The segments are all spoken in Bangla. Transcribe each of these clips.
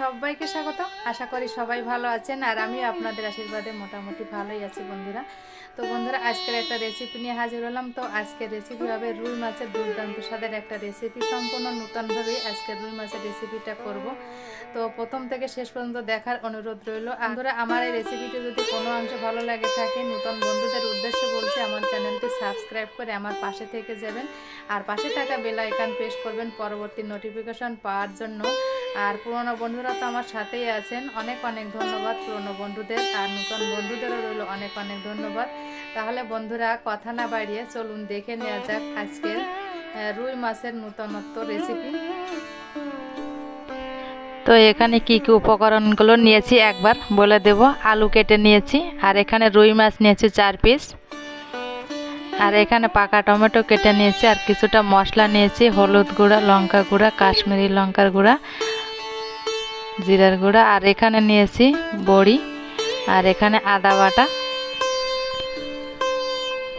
সবাইকে স্বাগত। আশা করি সবাই ভালো আছেন আর আমিও আপনাদের আশীর্বাদে মোটামুটি ভালোই আছি বন্ধুরা। তো বন্ধুরা, আজকের একটা রেসিপি নিয়ে হাজির হলাম। তো আজকের রেসিপি হবে রুই মাছের দুর্দান্ত স্বাদের একটা রেসিপি সম্পূর্ণ নূতনভাবে আজকে রুই মাছের রেসিপিটা করব। তো প্রথম থেকে শেষ পর্যন্ত দেখার অনুরোধ রইল। বন্ধুরা, আমার এই রেসিপিটি যদি কোনো অংশ ভালো লাগে থাকে, নতুন বন্ধুদের উদ্দেশ্য বলছি, আমার চ্যানেলটি সাবস্ক্রাইব করে আমার পাশে থেকে যাবেন। আর পাশে থাকা বেল আইকন প্রেস করবেন। পরবর্তী নোটিফিকেশন পাওয়ার জন্য। আর পুরনো বন্ধুরা তো আমার সাথেই আছেন। অনেক অনেক ধন্যবাদ পুরনো বন্ধুদের। আর নতুন বন্ধুদেরও রইল অনেক অনেক ধন্যবাদ। তাহলে বন্ধুরা কথা না বাড়িয়ে চলুন দেখে নেওয়া যাক আজকের রুই মাছের নূতনত্ব রেসিপি তো এখানে কি কি উপকরণগুলো নিয়েছি একবার বলে দেব। আলু কেটে নিয়েছি, আর এখানে রুই মাছ নিয়েছি চার পিস আর এখানে পাকা টমেটো কেটে নিয়েছি, আর কিছুটা মশলা নিয়েছি, হলুদ গুঁড়া, লঙ্কা গুঁড়া, কাশ্মীরি লঙ্কার গুঁড়া জিরার গুঁড়া, আর এখানে নিয়েছি বড়ি, আর এখানে আদা বাটা।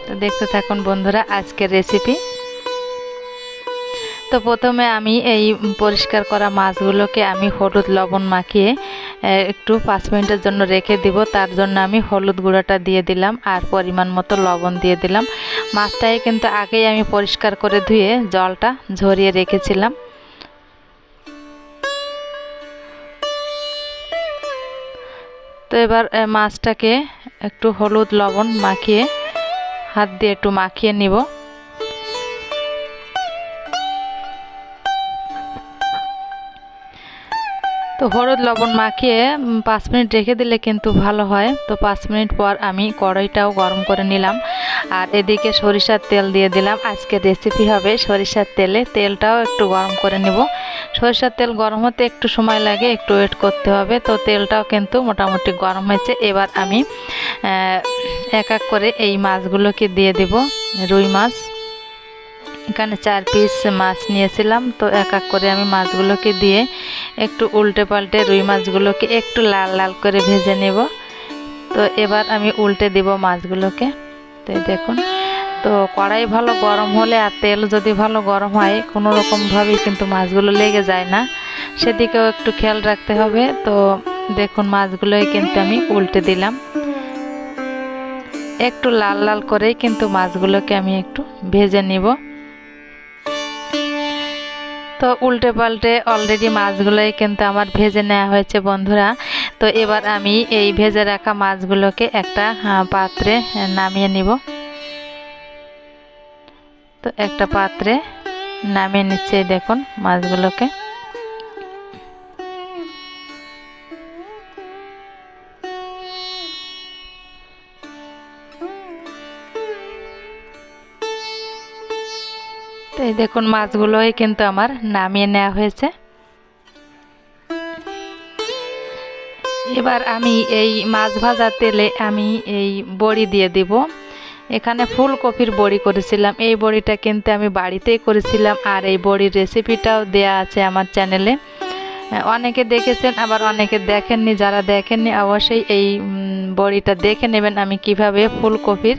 তো দেখতে থাকুন বন্ধুরা আজকের রেসিপি তো প্রথমে আমি এই পরিষ্কার করা মাছগুলোকে আমি হলুদ লবণ মাখিয়ে একটু পাঁচ মিনিটের জন্য রেখে দিব। তার জন্য আমি হলুদ গুঁড়োটা দিয়ে দিলাম, আর পরিমাণ মতো লবণ দিয়ে দিলাম। মাছটাকে কিন্তু আগেই আমি পরিষ্কার করে ধুয়ে জলটা ঝরিয়ে রেখেছিলাম। তো এবার মাছটাকে একটু হলুদ লবণ মাখিয়ে হাত দিয়ে একটু মাখিয়ে নিব। তো হলুদ লবণ মাখিয়ে পাঁচ মিনিট রেখে দিলে কিন্তু ভালো হয়। তো পাঁচ মিনিট পর আমি কড়াইটাও গরম করে নিলাম। আর এদিকে সরিষার তেল দিয়ে দিলাম। আজকে রেসিপি হবে সরিষার তেলে। তেলটাও একটু গরম করে নেব। সরিষার তেল গরম হতে একটু সময় লাগে, একটু ওয়েট করতে হবে। তো তেলটাও কিন্তু মোটামুটি গরম হয়েছে। এবার আমি এক এক করে এই মাছগুলোকে দিয়ে দেব। রুই মাছ। এখানে চার পিস মাছ নিয়েছিলাম। তো এক এক করে আমি মাছগুলোকে দিয়ে একটু উল্টে পাল্টে রুই মাছগুলোকে একটু লাল লাল করে ভেজে নেব। তো এবার আমি উল্টে দিব মাছগুলোকে। তো দেখুন, তো কড়াই ভালো গরম হলে আর তেল যদি ভালো গরম হয়, কোনো রকমভাবেই কিন্তু মাছগুলো লেগে যায় না। সেদিকেও একটু খেয়াল রাখতে হবে। তো দেখুন, মাছগুলোই কিন্তু আমি উল্টে দিলাম। একটু লাল লাল করেই কিন্তু মাছগুলোকে আমি একটু ভেজে নিব। তো উল্টে পাল্টে অলরেডি মাছগুলোই কিন্তু আমার ভেজে নেওয়া হয়েছে বন্ধুরা। তো এবার আমি এই ভেজে রাখা মাছগুলোকে একটা পাত্রে নামিয়ে নিব। তো একটা পাত্রে নামিয়ে নিচ্ছে দেখুন মাছগুলোকে। তো এই দেখুন, মাছগুলোই কিন্তু আমার নামিয়ে নেওয়া হয়েছে। এবার আমি এই মাছ ভাজা তেলে আমি এই বড়ি দিয়ে দিব। এখানে ফুলকপির বড়ি করেছিলাম। এই বড়িটা কিন্তু আমি বাড়িতেই করেছিলাম আর এই বড়ির রেসিপিটাও দেয়া আছে আমার চ্যানেলে অনেকে দেখেছেন, আবার অনেকে দেখেননি, যারা দেখেননি, অবশ্যই এই বড়িটা দেখে নেবেন আমি কীভাবে ফুলকপির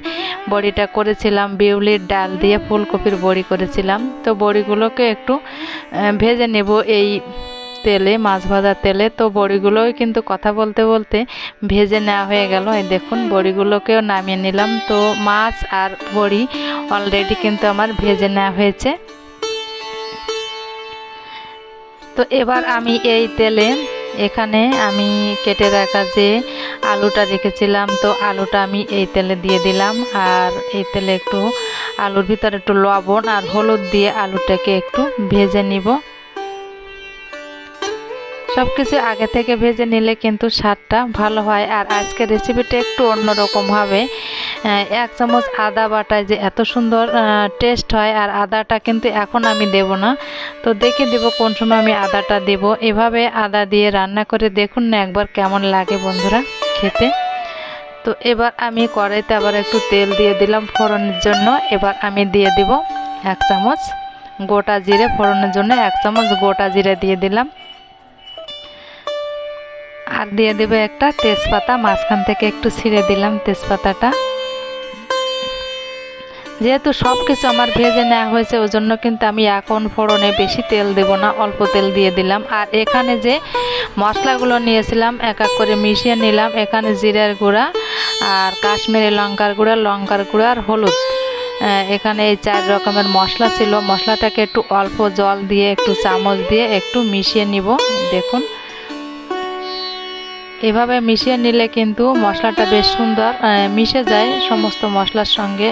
বড়িটা করেছিলাম। বিউলির ডাল দিয়ে ফুলকপির বড়ি করেছিলাম। তো বড়িগুলোকে একটু ভেজে নেব এই তেলে, মাছ ভাজার তেলে। তো বড়িগুলোও কিন্তু কথা বলতে বলতে ভেজে নেওয়া হয়ে গেল। এই দেখুন, বড়িগুলোকেও নামিয়ে নিলাম। তো মাছ আর বড়ি অলরেডি কিন্তু আমার ভেজে নেওয়া হয়েছে। তো এবার আমি এই তেলে এখানে আমি কেটে রাখা যে আলুটা রেখেছিলাম, তো আলুটা আমি এই তেলে দিয়ে দিলাম। আর এই তেলে একটু আলুর ভিতরে একটু লবণ আর হলুদ দিয়ে আলুটাকে একটু ভেজে নিব। সব কিছু আগে থেকে ভেজে নিলে কিন্তু স্বাদটা ভালো হয়। আর আজকের রেসিপিটা একটু অন্যরকম হবে। এক চামচ আদা বাটায় যে এত সুন্দর টেস্ট হয় আর আদাটা কিন্তু এখন আমি দেব না। তো দেখে দেব কোন সময় আমি আদাটা দেব। এভাবে আদা দিয়ে রান্না করে দেখুন না একবার কেমন লাগে বন্ধুরা খেতে। তো এবার আমি কড়াইতে আবার একটু তেল দিয়ে দিলাম ফোড়নের জন্য। এবার আমি দিয়ে দিব এক চামচ গোটা জিরে। ফোড়নের জন্য এক চামচ গোটা জিরে দিয়ে দিলাম। আর দিয়ে দেবে একটা তেজপাতা, মাঝখান থেকে একটু ছিঁড়ে দিলাম তেজপাতাটা। যেহেতু সব কিছু আমার ভেজে নেওয়া হয়েছে ওই জন্য কিন্তু আমি এখন ফোড়নে বেশি তেল দেব না, অল্প তেল দিয়ে দিলাম। আর এখানে যে মশলাগুলো নিয়েছিলাম, এক এক করে মিশিয়ে নিলাম। এখানে জিরার গুঁড়া আর কাশ্মীরি লঙ্কার গুঁড়া লঙ্কার গুঁড়া আর হলুদ। এখানে এই চার রকমের মশলা ছিল। মশলাটাকে একটু অল্প জল দিয়ে, একটু চামচ দিয়ে একটু মিশিয়ে নিব। দেখুন এভাবে মিশিয়ে নিলে কিন্তু মশলাটা বেশ সুন্দর মিশে যায় সমস্ত মশলার সঙ্গে।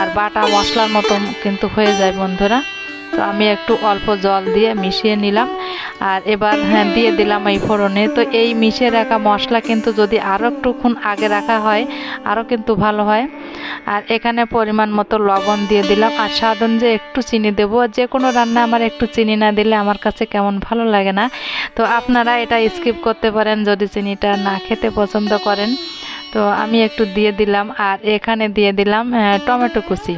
আর বাটা মশলার মতো কিন্তু হয়ে যায় বন্ধুরা। তো আমি একটু অল্প জল দিয়ে মিশিয়ে নিলাম। আর এবার হ্যাঁ দিয়ে দিলাম এই ফোড়নে। তো এই মিশিয়ে রাখা মশলা কিন্তু যদি আরও একটুক্ষণ আগে রাখা হয় আরও কিন্তু ভালো হয়। আর এখানে পরিমাণ মতো লবণ দিয়ে দিলাম। আর স্বাদ অনুযায়ী একটু চিনি দেবো। যে কোনো রান্না আমার একটু চিনি না দিলে আমার কাছে কেমন ভালো লাগে না। তো আপনারা এটা স্কিপ করতে পারেন যদি চিনিটা না খেতে পছন্দ করেন। তো আমি একটু দিয়ে দিলাম। আর এখানে দিয়ে দিলাম আহ, টমেটো কুচি।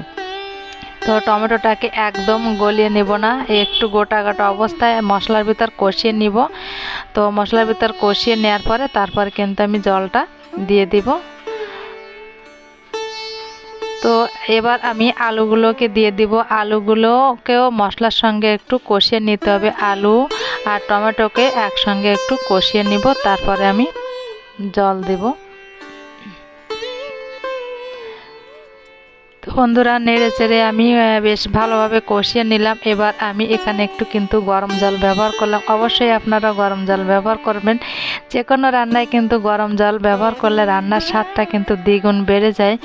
তো টমেটোটাকে একদম গলিয়ে নেব না, একটু গোটা গোটা অবস্থায় মশলার ভিতর কষিয়ে নিব। তো মশলার ভিতর কষিয়ে নেওয়ার পরে তারপর কিন্তু আমি জলটা দিয়ে দিব। তো এবার আমি আলুগুলোকে দিয়ে দিব। আলুগুলোকেও মশলার সঙ্গে একটু কষিয়ে নিতে হবে। আলু আর টমেটোকে একসঙ্গে একটু কষিয়ে নিব। তারপরে আমি জল দেব। বন্ধুরা, নেড়ে চেড়ে আমি বেশ ভালোভাবে কষিয়ে নিলাম। এবার আমি এখানে একটু কিন্তু গরম জল ব্যবহার করলাম। অবশ্যই আপনারা গরম জল ব্যবহার করবেন। যে কোনো রান্নায় কিন্তু গরম জল ব্যবহার করলে রান্নার স্বাদটা কিন্তু দ্বিগুণ বেড়ে যায়।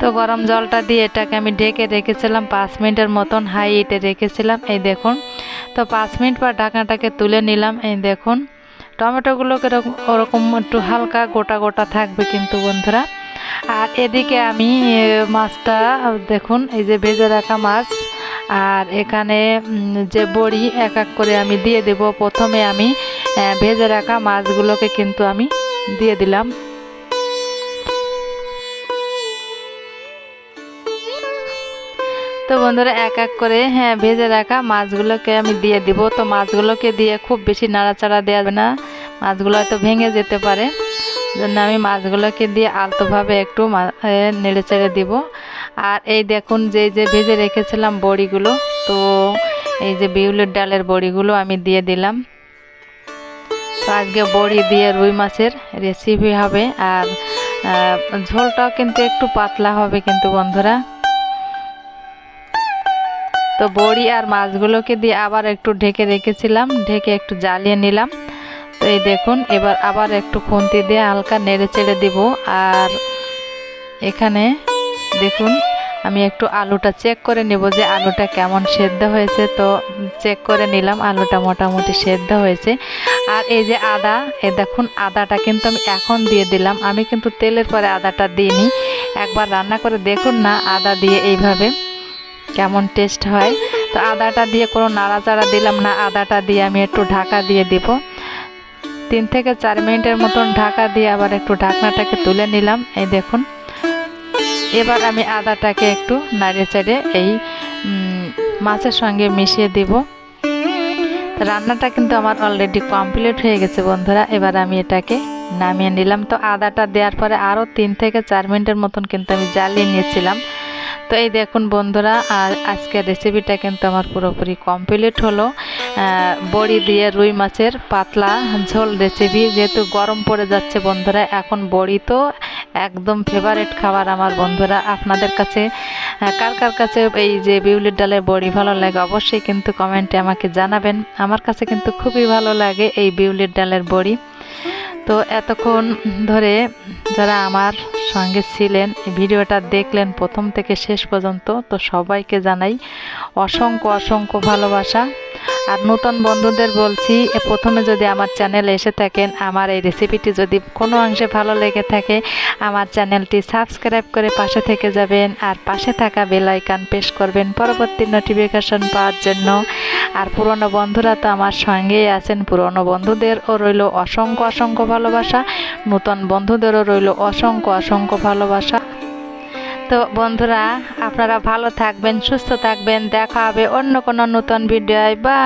তো গরম জলটা দিয়ে এটাকে আমি ঢেকে রেখেছিলাম, পাঁচ মিনিটের মতন হাই হিটে রেখেছিলাম। এই দেখুন, তো পাঁচ মিনিট পর ঢাকনাটাকে তুলে নিলাম। এই দেখুন, টমেটোগুলোকে এরকম, ওরকম একটু হালকা গোটা গোটা থাকবে কিন্তু বন্ধুরা। আর এদিকে আমি মাছটা, দেখুন, এই যে ভেজে রাখা মাছ। আর এখানে যে বড়ি, এক এক করে আমি দিয়ে দেব। প্রথমে আমি ভেজে রাখা মাছগুলোকে কিন্তু আমি দিয়ে দিলাম। তো বন্ধুরা, এক এক করে হ্যাঁ ভেজে রাখা মাছগুলোকে আমি দিয়ে দিব। তো মাছগুলোকে দিয়ে খুব বেশি নাড়াচাড়া দেওয়া যাবে না। মাছগুলো হয়তো ভেঙে যেতে পারে। জন্য আমি মাছগুলোকে দিয়ে আলতোভাবে একটু নেড়ে চেড়ে দিব। আর এই দেখুন যে যে ভেজে রেখেছিলাম বড়িগুলো, তো এই যে বিউলির ডালের বড়িগুলো আমি দিয়ে দিলাম। তো আজকে বড়ি দিয়ে রুই মাছের রেসিপি হবে। আর ঝোলটাও কিন্তু একটু পাতলা হবে কিন্তু বন্ধুরা। তো বড়ি আর মাছগুলোকে দিয়ে আবার একটু ঢেকে রেখেছিলাম, ঢেকে একটু জ্বালিয়ে নিলাম। এই দেখুন, এবার আবার একটু খুন্তি দিয়ে হালকা নেড়ে চেড়ে দিব। আর এখানে দেখুন, আমি একটু আলুটা চেক করে নেব যে আলুটা কেমন সেদ্ধ হয়েছে। তো চেক করে নিলাম, আলুটা মোটামুটি সেদ্ধ হয়েছে। আর এই যে আদা, এই দেখুন, আদাটা কিন্তু আমি এখন দিয়ে দিলাম। আমি কিন্তু তেলের পরে আদাটা দিইনি। একবার রান্না করে দেখুন না, আদা দিয়ে এইভাবে কেমন টেস্ট হয়। তো আদাটা দিয়ে কোনো নাড়াচাড়া দিলাম না, আদাটা দিয়ে আমি একটু ঢাকা দিয়ে দিব। তিন থেকে চার মিনিটের মতন ঢাকা দিয়ে আবার একটু ঢাকনাটাকে তুলে নিলাম। এই দেখুন। এবার আমি আদাটাকে একটু নাড়িয়ে চাড়িয়ে এই মাছের সঙ্গে মিশিয়ে দিব। রান্নাটা কিন্তু আমার অলরেডি কমপ্লিট হয়ে গেছে বন্ধুরা। এবার আমি এটাকে নামিয়ে নিলাম। তো আদাটা দেওয়ার পরে আরও তিন থেকে চার মিনিটের মতন কিন্তু আমি জ্বালিয়ে নিয়েছিলাম। তো এই দেখুন বন্ধুরা, আর আজকের রেসিপিটা কিন্তু আমার পুরোপুরি কমপ্লিট হলো। বড়ি দিয়ে রুই মাছের পাতলা ঝোল রেসিপি যেহেতু গরম পড়ে যাচ্ছে বন্ধুরা, এখন বড়ি তো একদম ফেভারেট খাবার আমার বন্ধুরা। আপনাদের কাছে কার কার কাছে এই যে বিউলির ডালের বড়ি ভালো লাগে অবশ্যই কিন্তু কমেন্টে আমাকে জানাবেন। আমার কাছে কিন্তু খুবই ভালো লাগে এই বিউলির ডালের বড়ি। তো এতক্ষণ ধরে যারা আমার সঙ্গে ছিলেন ভিডিওটা দেখলেন প্রথম থেকে শেষ পর্যন্ত, তো সবাইকে জানাই অসংখ্য অসংখ্য ভালোবাসা। আর নতুন বন্ধুদের বলছি প্রথমে যদি আমার চ্যানেলে এসে থাকেন, আমার এই রেসিপিটি যদি কোনো অংশে ভালো লেগে থাকে, আমার চ্যানেলটি সাবস্ক্রাইব করে পাশে থেকে যাবেন আর পাশে থাকা বেল আইকন প্রেস করবেন পরবর্তী নোটিফিকেশন পাওয়ার জন্য। আর পুরনো বন্ধুরা তো আমার সঙ্গেই আছেন, পুরনো বন্ধুদেরও রইল অসংখ্য অসংখ্য ভালোবাসা, নতুন বন্ধুদেরও রইল অসংখ্য অসংখ্য ভালোবাসা। তো বন্ধুরা আপনারা ভালো থাকবেন সুস্থ থাকবেন দেখা হবে অন্য কোনো নতুন ভিডিওয়। বা